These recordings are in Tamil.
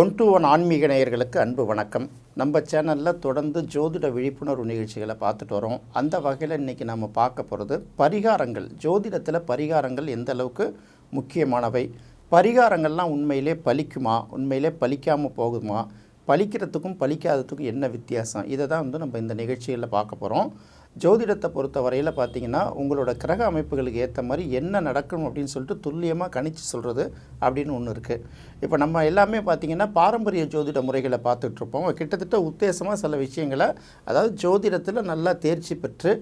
ஒன் டு ஒன் ஆன்மீக நேயர்களுக்கு அன்பு வணக்கம். நம்ம சேனலில் தொடர்ந்து ஜோதிட விழிப்புணர்வு நிகழ்ச்சிகளை பார்த்துட்டு வரோம். அந்த வகையில் இன்றைக்கி நம்ம பார்க்க போகிறது பரிகாரங்கள். ஜோதிடத்தில் பரிகாரங்கள் எந்த அளவுக்கு முக்கியமானவை? பரிகாரங்கள்லாம் உண்மையிலே பலிக்குமா? உண்மையிலே பலிக்காமல் போகுமா? பலிக்கிறதுக்கும் பலிக்காததுக்கும் என்ன வித்தியாசம்? இதை தான் வந்து நம்ம இந்த நிகழ்ச்சிகளில் பார்க்க போகிறோம் ஜோதிடத்தை பொறுத்த வரையில் பார்த்தீங்கன்னா உங்களோட கிரக அமைப்புகளுக்கு ஏற்ற மாதிரி என்ன நடக்கணும் அப்படின்னு சொல்லிட்டு துல்லியமாக கணிச்சு சொல்கிறது அப்படின்னு ஒன்று இருக்குது இப்போ நம்ம எல்லாமே பார்த்தீங்கன்னா பாரம்பரிய ஜோதிட முறைகளை பார்த்துட்ருப்போம் கிட்டத்தட்ட உத்தேசமாக சில விஷயங்களை அதாவது ஜோதிடத்தில் நல்லா தேர்ச்சி பெற்று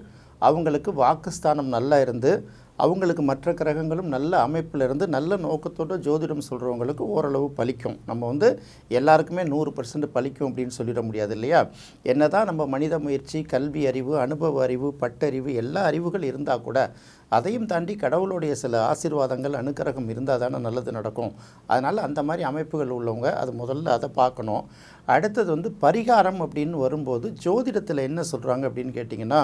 அவங்களுக்கு வாக்குஸ்தானம் நல்லா இருந்து அவங்களுக்கு மற்ற கிரகங்களும் நல்ல அமைப்பில் இருந்து நல்ல நோக்கத்தோடு ஜோதிடம் சொல்கிறவங்களுக்கு ஓரளவு பலிக்கும். நம்ம வந்து எல்லாருக்குமே நூறு பர்சன்ட் பலிக்கும் அப்படின்னு சொல்லிட முடியாது இல்லையா? என்ன தான் நம்ம மனித முயற்சி கல்வி அறிவு அனுபவ அறிவு பட்டறிவு எல்லா அறிவுகள் இருந்தால் கூட அதையும் தாண்டி கடவுளுடைய சில ஆசீர்வாதங்கள் அனுக்கிரகம் இருந்தால் தானே நல்லது நடக்கும். அதனால் அந்த மாதிரி அமைப்புகள் உள்ளவங்க அது முதல்ல அதை பார்க்கணும். அடுத்தது வந்து பரிகாரம் அப்படின்னு வரும்போது ஜோதிடத்தில் என்ன சொல்கிறாங்க அப்படின்னு கேட்டிங்கன்னா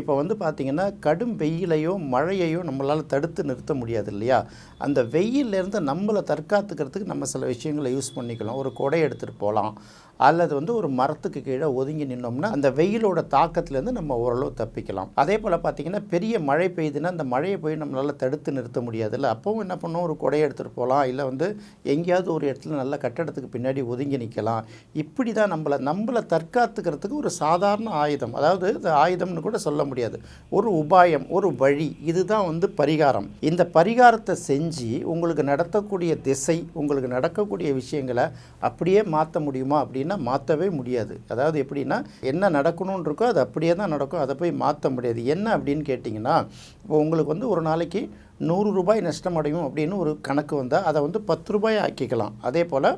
இப்போ வந்து பார்த்திங்கன்னா கடும் வெயிலையோ மழையையோ நம்மளால் தடுத்து நிறுத்த முடியாது இல்லையா? அந்த வெயிலேருந்து நம்மளை தற்காத்துக்கிறதுக்கு நம்ம சில விஷயங்களை யூஸ் பண்ணிக்கலாம். ஒரு கொடை எடுத்துகிட்டு போகலாம். அல்லது வந்து ஒரு மரத்துக்கு கீழே ஒதுங்கி நின்னோம்னா அந்த வெயிலோட தாக்கத்துலேருந்து நம்ம ஓரளவு தப்பிக்கலாம். அதே போல் பார்த்திங்கன்னா பெரிய மழை பெய்யுதுன்னா அந்த மழையை போய் நம்மளால் தடுத்து நிறுத்த முடியாதுல்ல. அப்போவும் என்ன பண்ணோம்? ஒரு கொடையை எடுத்துகிட்டு போகலாம். இல்லை வந்து எங்கேயாவது ஒரு இடத்துல நல்ல கட்டடத்துக்கு பின்னாடி ஒதுங்கி நிற்கலாம் இப்படி தான் நம்மளை நம்மளை தற்காத்துக்கிறதுக்கு ஒரு சாதாரண ஆயுதம். அதாவது இது ஆயுதம்னு கூட சொல்ல முடியாது. ஒரு உபாயம் ஒரு வழி இதுதான் வந்து பரிகாரம். இந்த பரிகாரத்தை செஞ்சு உங்களுக்கு நடத்தக்கூடிய திசை உங்களுக்கு நடக்கக்கூடிய விஷயங்களை அப்படியே மாற்ற முடியுமா அப்படின்னா மாற்றவே முடியாது. அதாவது எப்படின்னா என்ன நடக்கணும்னு இருக்கோ அது அப்படியே தான் நடக்கும். அதை போய் மாற்ற முடியாது. என்ன அப்படின்னு கேட்டிங்கன்னா இப்போ உங்களுக்கு வந்து ஒரு நாளைக்கு நூறு ரூபாய் நஷ்டம் அடையும் அப்படின்னு ஒரு கணக்கு வந்தால் அதை வந்து பத்து ரூபாய் ஆக்கிக்கலாம். அதே போல்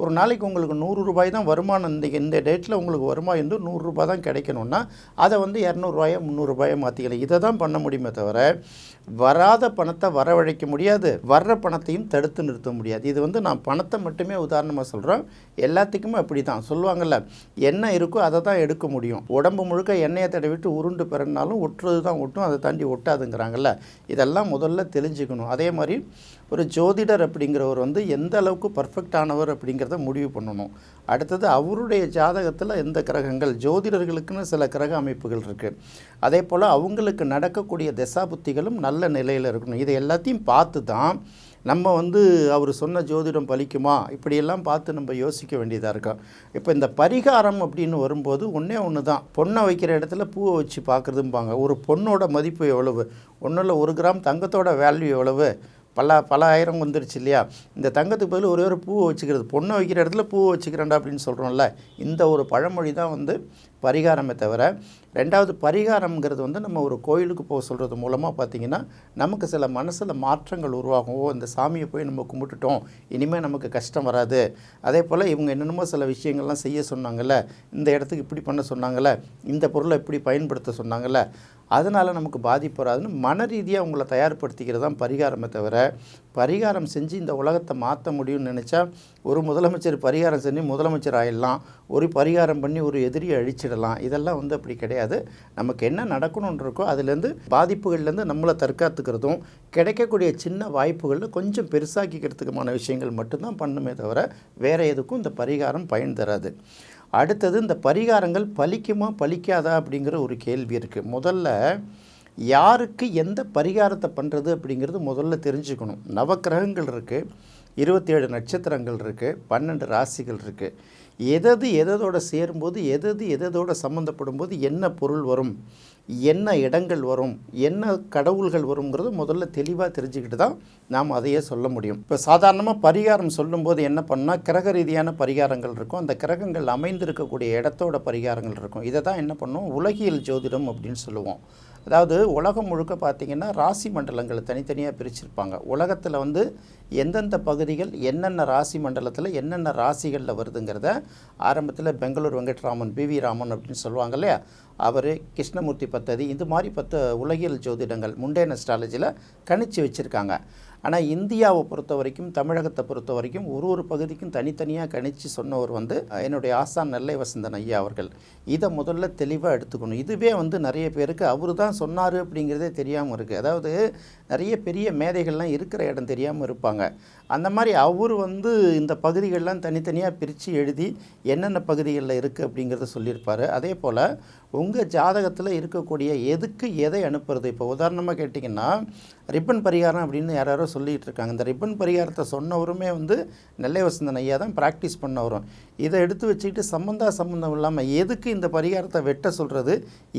ஒரு நாளைக்கு உங்களுக்கு நூறு ரூபாய் தான் வருமானம் இந்த இந்த டேட்டில் உங்களுக்கு வருமானம் வந்து நூறுரூபா தான் கிடைக்கணும்னா அதை வந்து இரநூறுபாயோ முந்நூறுரூபாயோ மாற்றிக்கலாம் இதை தான் பண்ண முடியுமே தவிர வராத பணத்தை வரவழைக்க முடியாது. வர்ற பணத்தையும் தடுத்து நிறுத்த முடியாது. இது வந்து நான் பணத்தை மட்டுமே உதாரணமாக சொல்கிறேன் எல்லாத்துக்குமே அப்படி தான் சொல்லுவாங்கள்ல என்ன இருக்கோ அதை தான் எடுக்க முடியும். உடம்பு முழுக்க எண்ணெயை தடவிட்டு உருண்டு பிறனாலும் ஒட்டுறது தான் ஒட்டும். அதை தாண்டி ஒட்டாதுங்கிறாங்கல்ல. இதெல்லாம் முதல்ல தெரிஞ்சுக்கணும். அதே மாதிரி ஒரு ஜோதிடர் அப்படிங்கிறவர் வந்து எந்த அளவுக்கு பர்ஃபெக்ட் ஆனவர் அப்படிங்கிறத முடிவு பண்ணணும். அடுத்தது அவருடைய ஜாதகத்தில் எந்த கிரகங்கள்? ஜோதிடர்களுக்குன்னு சில கிரக அமைப்புகள் இருக்குது அதே போல் அவங்களுக்கு நடக்கக்கூடிய தசாபுத்திகளும் நல்ல நிலையில் இருக்கணும். இதை எல்லாத்தையும் பார்த்து தான் நம்ம வந்து அவர் சொன்ன ஜோதிடம் பலிக்குமா? இப்படியெல்லாம் பார்த்து நம்ம யோசிக்க வேண்டியதாக இருக்கோம் இப்போ இந்த பரிகாரம் அப்படின்னு வரும்போது ஒன்றே ஒன்று தான் பொண்ணை வைக்கிற இடத்துல பூவை வச்சு பார்க்குறதும்பாங்க. ஒரு பொண்ணோட மதிப்பு எவ்வளவு? ஒன்றும் இல்லை ஒரு கிராம் தங்கத்தோட வேல்யூ எவ்வளவு? பல பல ஆயிரம் வந்துருச்சு இல்லையா? இந்த தங்கத்துக்கு பதில் ஒரே ஒரு பூவை வச்சுக்கிறது. பொண்ணை வைக்கிற இடத்துல பூவை வச்சுக்கிறேன்டா அப்படின்னு சொல்கிறோம்ல இந்த ஒரு பழமொழி தான் வந்து பரிகாரமே தவிர ரெண்டாவது பரிகாரம்ங்கிறது வந்து நம்ம ஒரு கோயிலுக்கு போக சொல்கிறது மூலமாக பார்த்திங்கன்னா நமக்கு சில மனசில் மாற்றங்கள் உருவாகும். ஓ இந்த சாமியை போய் நம்ம கும்பிட்டுட்டோம். இனிமேல் நமக்கு கஷ்டம் வராது. அதே போல் இவங்க என்னென்னமோ சில விஷயங்கள்லாம் செய்ய சொன்னாங்கள்ல இந்த இடத்துக்கு இப்படி பண்ண சொன்னாங்கள்ல இந்த பொருளை இப்படி பயன்படுத்த சொன்னாங்கள்ல அதனால் நமக்கு பாதிப்பு வராதுன்னு மன ரீதியாக உங்களை தயார்படுத்திக்கிறது தான் பரிகாரமே தவிர பரிகாரம் செஞ்சு இந்த உலகத்தை மாற்ற முடியும்னு நினச்சா ஒரு முதலமைச்சர் பரிகாரம் செஞ்சு முதலமைச்சர் ஆயிடலாம். ஒரு பரிகாரம் பண்ணி ஒரு எதிரியை அழிச்சிடலாம். இதெல்லாம் வந்து அப்படி கிடையாது. நமக்கு என்ன நடக்கணும்னு இருக்கோ அதுலேருந்து பாதிப்புகள்லேருந்து நம்மளை தற்காத்துக்கிறதும் கிடைக்கக்கூடிய சின்ன வாய்ப்புகளில் கொஞ்சம் பெருசாக்கிக்கிறதுக்குமான விஷயங்கள் மட்டும்தான் பண்ணுமே தவிர வேறு எதுக்கும் இந்த பரிகாரம் பயன் தராது. அடுத்தது இந்த பரிகாரங்கள் பலிக்குமா பலிக்காதா அப்படிங்கிற ஒரு கேள்வி இருக்குது முதல்ல யாருக்கு எந்த பரிகாரத்தை பண்ணுறது அப்படிங்கிறது முதல்ல தெரிஞ்சுக்கணும். நவக்கிரகங்கள் இருக்குது இருபத்தேழு நட்சத்திரங்கள் இருக்குது பன்னெண்டு ராசிகள் இருக்குது எதது எதோட சேரும்போது எதது எதோட சம்மந்தப்படும் போது என்ன பொருள் வரும்? என்ன இடங்கள் வரும்? என்ன கடவுள்கள் வருங்கிறது முதல்ல தெளிவாக தெரிஞ்சுக்கிட்டு தான் நாம் அதையே சொல்ல முடியும். இப்போ சாதாரணமாக பரிகாரம் சொல்லும்போது என்ன பண்ணால் கிரக ரீதியான பரிகாரங்கள் இருக்கும். அந்த கிரகங்கள் அமைந்திருக்கக்கூடிய இடத்தோட பரிகாரங்கள் இருக்கும். இதை தான் என்ன பண்ணுவோம்? உலகியல் ஜோதிடம் அப்படின்னு சொல்லுவோம். அதாவது உலகம் முழுக்க பார்த்திங்கன்னா ராசி மண்டலங்களை தனித்தனியாக பிரிச்சிருப்பாங்க. உலகத்தில் வந்து எந்தெந்த பகுதிகள் என்னென்ன ராசி மண்டலத்தில் என்னென்ன ராசிகளில் வருதுங்கிறத ஆரம்பத்தில் பெங்களூர் வெங்கட்ராமன் பி வி ராமன் அப்படின்னு சொல்லுவாங்க இல்லையா? அவர் கிருஷ்ணமூர்த்தி பத்ததி இது மாதிரி பத்து உலகியல் ஜோதிடங்கள் முண்டேன் அஸ்ட்ராலஜியில் கணிச்சு வச்சுருக்காங்க. ஆனால் இந்தியாவை பொறுத்த வரைக்கும் தமிழகத்தை பொறுத்த வரைக்கும் ஒரு ஒரு பகுதிக்கும் தனித்தனியாக கணித்து சொன்னவர் வந்து என்னுடைய ஆசான் நெல்லை வசந்தன் ஐயா அவர்கள். இதை முதல்ல தெளிவாக எடுத்துக்கணும். இதுவே வந்து நிறைய பேருக்கு அவர் தான் சொன்னார் அப்படிங்கிறதே தெரியாமல் இருக்குது அதாவது நிறைய பெரிய மேதைகள்லாம் இருக்கிற இடம் தெரியாமல் இருப்பாங்க. அந்த மாதிரி அவர் வந்து இந்த பகுதிகள்லாம் தனித்தனியாக பிரித்து எழுதி என்னென்ன பகுதிகளில் இருக்குது அப்படிங்கிறத சொல்லியிருப்பார். அதே போல் உங்கள் ஜாதகத்தில் இருக்கக்கூடிய எதுக்கு எதை அனுப்புறது? இப்போ உதாரணமாக கேட்டிங்கன்னா ரிப்பன் பரிகாரம் அப்படின்னு யாரோ சொல்லிகிட்டு இருக்காங்க இந்த ரிப்பன் பரிகாரத்தை சொன்னவருமே வந்து நெல்லை வசந்தன் ஐயா தான் ப்ராக்டிஸ் பண்ணவரும் இதை எடுத்து வச்சுக்கிட்டு சம்மந்தா சம்மந்தம் இல்லாமல் எதுக்கு இந்த பரிகாரத்தை வெட்ட சொல்கிறது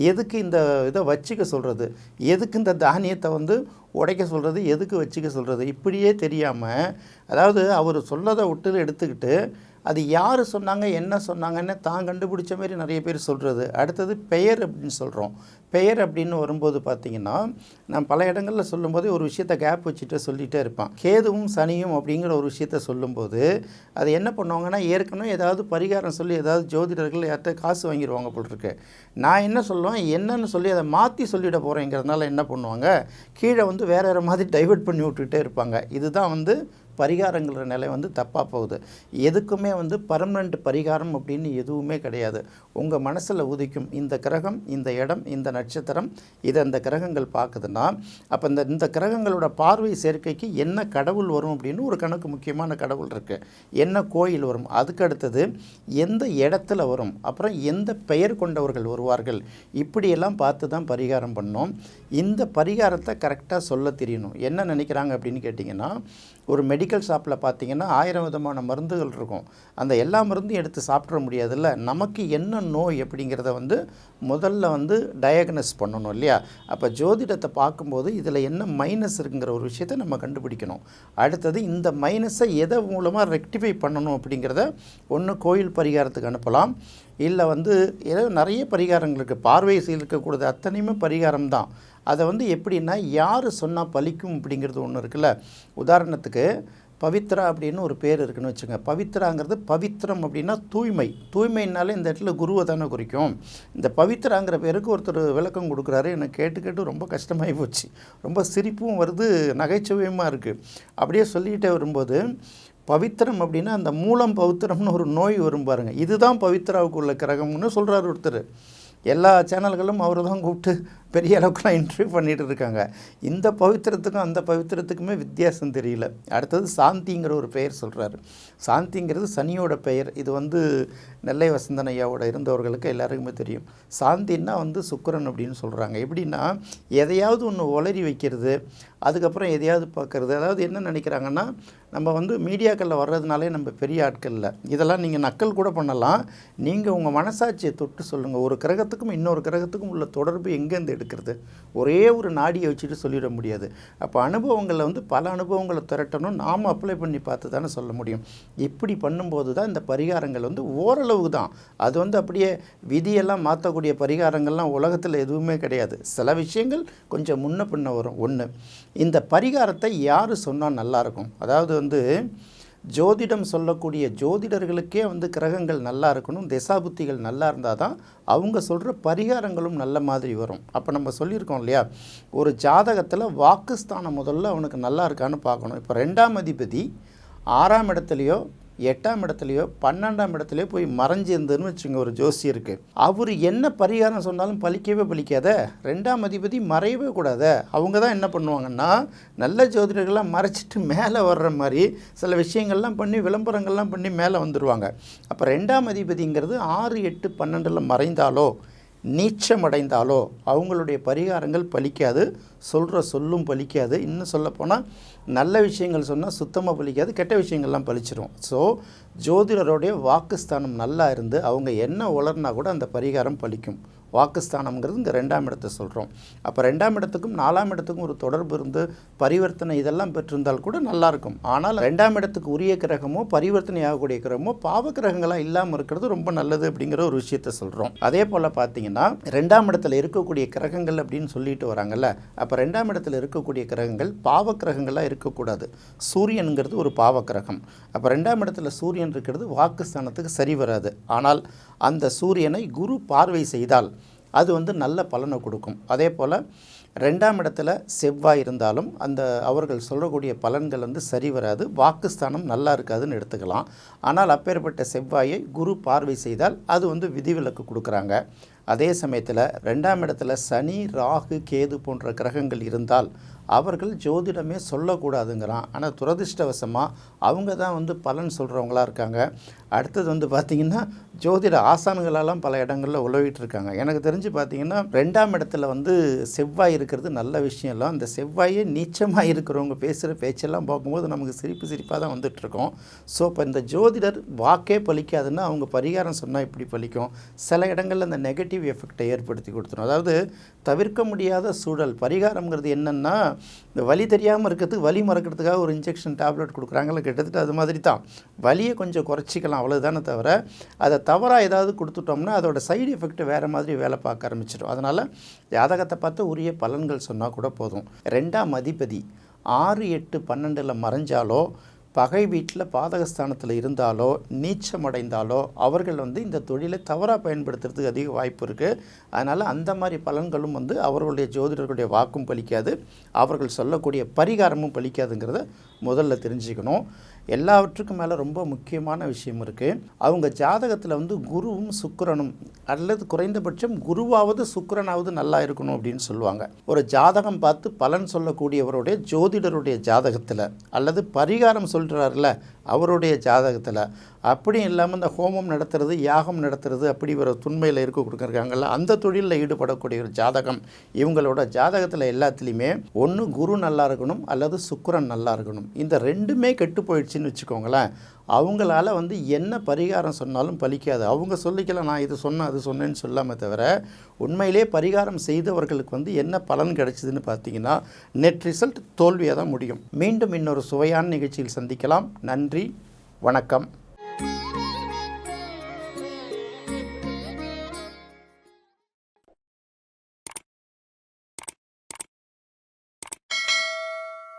எதுக்கு இந்த இதை வச்சுக்க சொல்கிறது எதுக்கு இந்த தானியத்தை வந்து உடைக்க சொல்கிறது எதுக்கு வச்சுக்க சொல்கிறது இப்படியே தெரியாமல் அதாவது அவர் சொல்லதை விட்டு எடுத்துக்கிட்டு அது யார் சொன்னாங்க என்ன சொன்னாங்கன்னு தான் கண்டுபிடிச்ச மாதிரி நிறைய பேர் சொல்கிறது அடுத்தது பெயர் அப்படின்னு சொல்கிறோம் பெயர் அப்படின்னு வரும்போது பார்த்திங்கன்னா நான் பல இடங்களில் சொல்லும்போது ஒரு விஷயத்தை கேப் வச்சுட்டு சொல்லிகிட்டே இருப்பான். கேதுவும் சனியும் அப்படிங்கிற ஒரு விஷயத்த சொல்லும்போது அது என்ன பண்ணுவாங்கன்னா ஏற்கனவே ஏதாவது பரிகாரம் சொல்லி ஏதாவது ஜோதிடர்கள் யார்கிட்ட காசு வாங்கிடுவாங்க போல் இருக்கு. நான் என்ன சொல்லுவேன் என்னன்னு சொல்லி அதை மாற்றி சொல்லிட போகிறேங்கிறதுனால என்ன பண்ணுவாங்க கீழே வந்து வேறு வேறு மாதிரி டைவர்ட் பண்ணி விட்டுக்கிட்டே இருப்பாங்க. இதுதான் வந்து பரிகாரங்கிற நிலை வந்து தப்பாக போகுது. எதுக்குமே வந்து பர்மனண்ட் பரிகாரம் அப்படின்னு எதுவுமே கிடையாது. உங்கள் மனசில் உதிக்கும் இந்த கிரகம் இந்த இடம் இந்த நட்சத்திரம் இதை அந்த கிரகங்கள் பார்க்குதுன்னா அப்போ இந்த இந்த கிரகங்களோட பார்வை சேர்க்கைக்கு என்ன கடவுள் வரும் அப்படின்னு ஒரு கணக்கு முக்கியமான கடவுள் இருக்குது என்ன கோயில் வரும்? அதுக்கு அடுத்தது எந்த இடத்துல வரும்? அப்புறம் எந்த பெயர் கொண்டவர்கள் வருவார்கள்? இப்படியெல்லாம் பார்த்து தான் பரிகாரம் பண்ணோம். இந்த பரிகாரத்தை கரெக்டாக சொல்ல தெரியணும். என்ன நினைக்கிறாங்க அப்படின்னு கேட்டிங்கன்னா ஒரு மெடி மெடிக்கல் ஷாப்பில் பார்த்தீங்கன்னா ஆயிரம் விதமான மருந்துகள் இருக்கும். அந்த எல்லா மருந்தும் எடுத்து சாப்பிட முடியாதுல்ல. நமக்கு என்ன நோய் அப்படிங்கிறத வந்து முதல்ல வந்து டயக்னஸ் பண்ணணும் இல்லையா? அப்போ ஜோதிடத்தை பார்க்கும்போது இதில் என்ன மைனஸ் இருக்குங்கிற ஒரு விஷயத்தை நம்ம கண்டுபிடிக்கணும். அடுத்தது இந்த மைனஸை எதை மூலமாக ரெக்டிஃபை பண்ணணும் அப்படிங்கிறத ஒன்று கோயில் பரிகாரத்துக்கு அனுப்பலாம். இல்லை வந்து ஏதோ நிறைய பரிகாரங்கள் இருக்குது பார்வை இருக்கக்கூடாது. அத்தனையுமே பரிகாரம் தான் அதை வந்து எப்படின்னா யார் சொன்னால் பலிக்கும் அப்படிங்கிறது ஒன்று இருக்குல்ல. உதாரணத்துக்கு பவித்ரா அப்படின்னு ஒரு பேர் இருக்குன்னு வச்சுங்க. பவித்ராங்கிறது பவித்ரம் அப்படின்னா தூய்மை. தூய்மைனாலே இந்த இடத்துல குருவை தானே குறிக்கும். இந்த பவித்ராங்கிற பேருக்கு ஒருத்தர் விளக்கம் கொடுக்குறாரு. எனக்கு கேட்டு கேட்டு ரொம்ப கஷ்டமாகி போச்சு. ரொம்ப சிரிப்பும் வருது நகைச்சுவையுமாக இருக்குது அப்படியே சொல்லிகிட்டே வரும்போது பவித்திரம் அப்படின்னா அந்த மூலம் பவித்திரம்னு ஒரு நோய் வரும் பாருங்க. இதுதான் பவித்ராவுக்கு உள்ள கிரகம்னு சொல்கிறார் ஒருத்தர். எல்லா சேனல்களும் அவரை தான் கூப்பிட்டு பெரிய அளவுக்குலாம் இன்டர்வியூ பண்ணிகிட்டு இருக்காங்க. இந்த பவித்திரத்துக்கும் அந்த பவித்திரத்துக்குமே வித்தியாசம் தெரியல. அடுத்தது சாந்திங்கிற ஒரு பெயர் சொல்கிறாரு சாந்திங்கிறது சனியோட பெயர். இது வந்து நெல்லை வசந்தன் ஐயாவோட இருந்தவர்களுக்கு எல்லாருக்குமே தெரியும். சாந்தின்னா வந்து சுக்கரன் அப்படின்னு சொல்கிறாங்க எப்படின்னா எதையாவது ஒன்று ஒளறி வைக்கிறது அதுக்கப்புறம் எதையாவது பார்க்குறது. அதாவது என்ன நினைக்கிறாங்கன்னா நம்ம வந்து மீடியாக்களில் வர்றதுனாலே நம்ம பெரிய ஆட்கள் இல்லை. இதெல்லாம் நீங்கள் நக்கல் கூட பண்ணலாம். நீங்கள் உங்கள் மனசாட்சியை தொட்டு சொல்லுங்கள் ஒரு கிரகத்துக்கும் இன்னொரு கிரகத்துக்கும் உள்ள தொடர்பு எங்கேருந்து எடுக்கிறது. ஒரே ஒரு நாடியை வச்சுட்டு சொல்லிட முடியாது. அப்போ அனுபவங்களில் வந்து பல அனுபவங்களை திரட்டணும். நாம் அப்ளை பண்ணி பார்த்து தானே சொல்ல முடியும். இப்படி பண்ணும்போது தான் இந்த பரிகாரங்கள் வந்து ஓரளவு தான். அது வந்து அப்படியே விதியெல்லாம் மாற்றக்கூடிய பரிகாரங்கள்லாம் உலகத்தில் எதுவுமே கிடையாது. சில விஷயங்கள் கொஞ்சம் முன்ன பின்ன வரும். ஒன்று இந்த பரிகாரத்தை யார் சொன்னால் நல்லாயிருக்கும் அதாவது வந்து ஜோதிடம் சொல்லக்கூடிய ஜோதிடர்களுக்கே வந்து கிரகங்கள் நல்லா இருக்கணும் திசாபுத்திகள் நல்லா இருந்தால் தான் அவங்க சொல்கிற பரிகாரங்களும் நல்ல மாதிரி வரும். அப்போ நம்ம சொல்லியிருக்கோம் இல்லையா? ஒரு ஜாதகத்தில் வாக்குஸ்தானம் முதல்ல அவனுக்கு நல்லா இருக்கான்னு பார்க்கணும். இப்போ ரெண்டாம் அதிபதி ஆறாம் இடத்துலையோ எட்டாம் இடத்துலையோ பன்னெண்டாம் இடத்துலையோ போய் மறைஞ்சிருந்ததுன்னு வச்சுங்க ஒரு ஜோசியருக்கு. அவர் என்ன பரிகாரம் சொன்னாலும் பலிக்கவே பலிக்காத ரெண்டாம் அதிபதி மறையவே கூடாத. அவங்க தான் என்ன பண்ணுவாங்கன்னா நல்ல ஜோதிடர்கள்லாம் மறைச்சிட்டு மேலே வர்ற மாதிரி சில விஷயங்கள்லாம் பண்ணி விளம்பரங்கள்லாம் பண்ணி மேலே வந்துடுவாங்க அப்போ ரெண்டாம் அதிபதிங்கிறது ஆறு எட்டு பன்னெண்டில் மறைந்தாலோ நீச்சமடைந்தாலோ அவங்களுடைய பரிகாரங்கள் பலிக்காது சொல்கிற சொல்லும் பலிக்காது. இன்னும் சொல்லப்போனால் நல்ல விஷயங்கள் சொன்னால் சுத்தமாக பலிக்காது கெட்ட விஷயங்கள்லாம் பலிச்சிடும் ஸோ ஜோதிடருடைய வாக்குஸ்தானம் நல்லா இருந்து அவங்க என்ன உளர்னா கூட அந்த பரிகாரம் பலிக்கும். வாக்குஸ்தானம்ங்கிறது இந்த ரெண்டாம் இடத்தை சொல்கிறோம் அப்போ ரெண்டாம் இடத்துக்கும் நாலாம் இடத்துக்கும் ஒரு தொடர்பு இருந்து பரிவர்த்தனை இதெல்லாம் பெற்றிருந்தால் கூட நல்லாயிருக்கும் ஆனால் ரெண்டாம் இடத்துக்கு உரிய கிரகமோ பரிவர்த்தனை ஆகக்கூடிய கிரகமோ பாவ கிரகங்களாக இல்லாமல் இருக்கிறது ரொம்ப நல்லது அப்படிங்கிற ஒரு விஷயத்த சொல்கிறோம் அதே போல் பார்த்தீங்கன்னா ரெண்டாம் இடத்துல இருக்கக்கூடிய கிரகங்கள் அப்படின்னு சொல்லிட்டு வராங்கல்ல அப்போ ரெண்டாம் இடத்துல இருக்கக்கூடிய கிரகங்கள் பாவ கிரகங்களாக இருக்கக்கூடாது. சூரியனுங்கிறது ஒரு பாவ கிரகம். அப்போ ரெண்டாம் இடத்துல சூரியன் இருக்கிறது வாக்குஸ்தானத்துக்கு சரி வராது. ஆனால் அந்த சூரியனை குரு பார்வை செய்தால் அது வந்து நல்ல பலனை கொடுக்கும். அதே போல் ரெண்டாம் இடத்துல செவ்வாய் இருந்தாலும் அந்த அவர்கள் சொல்லக்கூடிய பலன்கள் வந்து சரி வராது. வாக்குஸ்தானம் நல்லா இருக்காதுன்னு எடுத்துக்கலாம். ஆனால் அப்பேற்பட்ட செவ்வாயை குரு பார்வை செய்தால் அது வந்து விதிவிலக்கு கொடுக்குறாங்க. அதே சமயத்தில் ரெண்டாம் இடத்துல சனி ராகு கேது போன்ற கிரகங்கள் இருந்தால் அவர்கள் ஜோதிடமே சொல்லக்கூடாதுங்கிறான். ஆனால் துரதிர்ஷ்டவசமாக அவங்க தான் வந்து பலன் சொல்கிறவங்களா இருக்காங்க. அடுத்தது வந்து பார்த்திங்கன்னா ஜோதிட ஆசான்களெல்லாம் பல இடங்களில் உழவிட்டு இருக்காங்க எனக்கு தெரிஞ்சு பார்த்திங்கன்னா ரெண்டாம் இடத்துல வந்து செவ்வாய் இருக்கிறது நல்ல விஷயம் இல்லை. அந்த செவ்வாயே நீச்சமாக இருக்கிறவங்க பேசுகிற பேச்செல்லாம் பார்க்கும்போது நமக்கு சிரிப்பு சிரிப்பாக தான் வந்துட்டுருக்கோம். ஸோ இப்போ இந்த ஜோதிடர் வாக்கே பலிக்காதுன்னா அவங்க பரிகாரம் சொன்னால் இப்படி பலிக்கும். சில இடங்களில் அந்த நெகட்டிவ் எஃபெக்டை ஏற்படுத்தி கொடுத்துரும். அதாவது தவிர்க்க முடியாத சூழல் பரிகாரம்ங்கிறது என்னென்னா இந்த வலி தெரியாமல் இருக்கிறதுக்கு வலி மறக்கிறதுக்காக ஒரு இன்ஜெக்ஷன் டேப்லெட் கொடுக்குறாங்கல்ல கிட்டத்தட்ட அது மாதிரி தான் வலியை கொஞ்சம் குறைச்சிக்கலாம் அவ்வளோதானே தவிர அதை தவறாக ஏதாவது கொடுத்துட்டோம்னா அதோட சைடு எஃபெக்ட் வேறு மாதிரி வேலை பார்க்க ஆரம்பிச்சிடும். அதனால் ஜாதகத்தை பார்த்து உரிய பலன்கள் சொன்னால் கூட போதும். ரெண்டாம் அதிபதி ஆறு எட்டு பன்னெண்டில் மறைஞ்சாலோ பகை வீட்டில் பாதகஸ்தானத்தில் இருந்தாலோ நீச்சம் அடைந்தாலோ அவர்கள் வந்து இந்த தொழிலை தவறாக பயன்படுத்துறதுக்கு அதிக வாய்ப்பு இருக்குது அதனால் அந்த மாதிரி பலன்களும் வந்து அவர்களுடைய ஜோதிடர்களுடைய வாக்கும் பலிக்காது. அவர்கள் சொல்லக்கூடிய பரிகாரமும் பலிக்காதுங்கிறத முதல்ல தெரிஞ்சுக்கணும். எல்லாவற்றுக்கும் மேலே ரொம்ப முக்கியமான விஷயம் இருக்குது அவங்க ஜாதகத்தில் வந்து குருவும் சுக்கரனும் அல்லது குறைந்தபட்சம் குருவாவது சுக்கரனாவது நல்லா இருக்கணும் அப்படின்னு சொல்லுவாங்க. ஒரு ஜாதகம் பார்த்து பலன் சொல்லக்கூடியவருடைய ஜோதிடருடைய ஜாதகத்தில் அல்லது பரிகாரம் சொல்கிறாருல அவருடைய ஜாதகத்தில். அப்படியும் இல்லாமல் இந்த ஹோமம் நடத்துறது யாகம் நடத்துறது அப்படி ஒரு துண்மையில் இருக்க கொடுக்குறாங்கல்ல அந்த தொழிலில் ஈடுபடக்கூடிய ஒரு ஜாதகம் இவங்களோட ஜாதகத்தில் எல்லாத்துலேயுமே ஒன்று குரு நல்லா இருக்கணும் அல்லது சுக்கரன் நல்லா இருக்கணும். இந்த ரெண்டுமே கெட்டு போயிடுச்சுன்னு வச்சுக்கோங்களேன். அவங்களால வந்து என்ன பரிகாரம் சொன்னாலும் பலிக்காது. அவங்க சொல்லிக்கலாம் நான் இது சொன்னேன் அது சொன்னேன்னு சொல்லாமல் தவிர உண்மையிலே பரிகாரம் செய்தவர்களுக்கு வந்து என்ன பலன் கிடைச்சிதுன்னு பார்த்தீங்கன்னா நெட் ரிசல்ட் தோல்வியாக தான் முடியும். மீண்டும் இன்னொரு சுவையான நிகழ்ச்சியில் சந்திக்கலாம். நன்றி வணக்கம்.